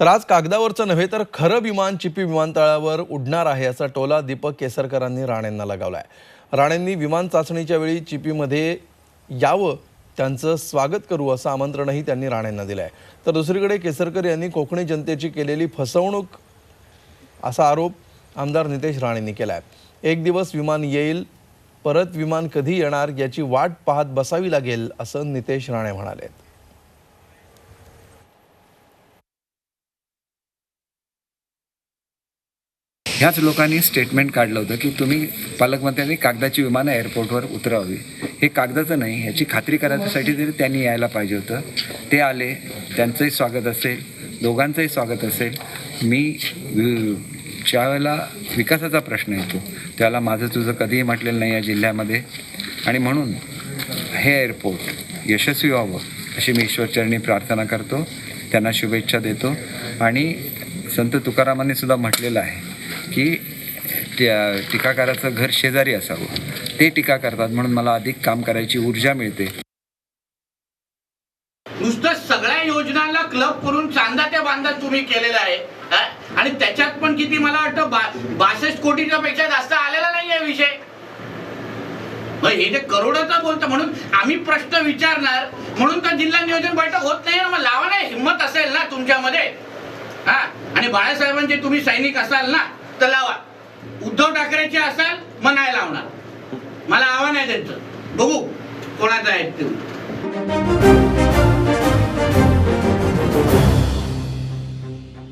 तर आज कागदावरचं नव्हे तर खरं विमान चिपी विमानतळावर उडणार आहे असा टोला दीपक केसरकरांनी राणेंना आहे राणेंनी विमान चाचणीच्या वेळी चिपीमध्ये यावं त्यांचं स्वागत करू असं आमंत्रणही त्यांनी राणेंना दिलं आहे तर दुसरीकडे केसरकर यांनी कोकणी जनतेची केलेली फसवणूक असा आरोप आमदार नितेश राणेंनी केला आहे एक दिवस विमान येईल परत विमान कधी येणार याची वाट पाहत बसावी लागेल असं नितेश राणे म्हणाले ह्याच लोकांनी स्टेटमेंट काढलं होतं की तुम्ही पालकमंत्र्यांनी कागदाची विमानं एअरपोर्टवर उतरावी. हे कागदाचं नाही ह्याची खात्री करायसाठी तरी त्यांनी यायला पाहिजे होतं. ते आले त्यांचंही स्वागत असेल दोघांचंही स्वागत असेल. मी ज्यावेळेला विकासाचा प्रश्न येतो त्याला माझं तुझं कधीही म्हटलेलं नाही या जिल्ह्यामध्ये. आणि म्हणून हे एअरपोर्ट यशस्वी व्हावं अशी मी ईश्वरचरणी प्रार्थना करतो. त्यांना शुभेच्छा देतो. आणि संत तुकारामांनी सुद्धा म्हटलेलं आहे की त्या टीकाकाराचं घर शेजारी असावं. ते टीका करतात म्हणून मला अधिक काम करायची ऊर्जा मिळते. नुसतं सगळ्या योजनांना क्लब करून चांदा ते बांधा तुम्ही केलेला आहे आणि त्याच्यात पण किती मला वाटतं बासष्ट कोटीच्या पेक्षा जास्त आलेला नाहीये विषय. हे जे करोडाचा बोलतो म्हणून आम्ही प्रश्न विचारणार म्हणून तर जिल्हा नियोजन बैठक होत नाही ना मग लावा नाही हिंमत असेल ना तुमच्यामध्ये? हा? आणि बाळासाहेबांचे तुम्ही सैनिक असाल ना तर लावा उद्धव ठाकरेचे असाल मग नाही लावणार. मला आव्हान आहे त्यांचं. बघू कोणाचं आहे ते.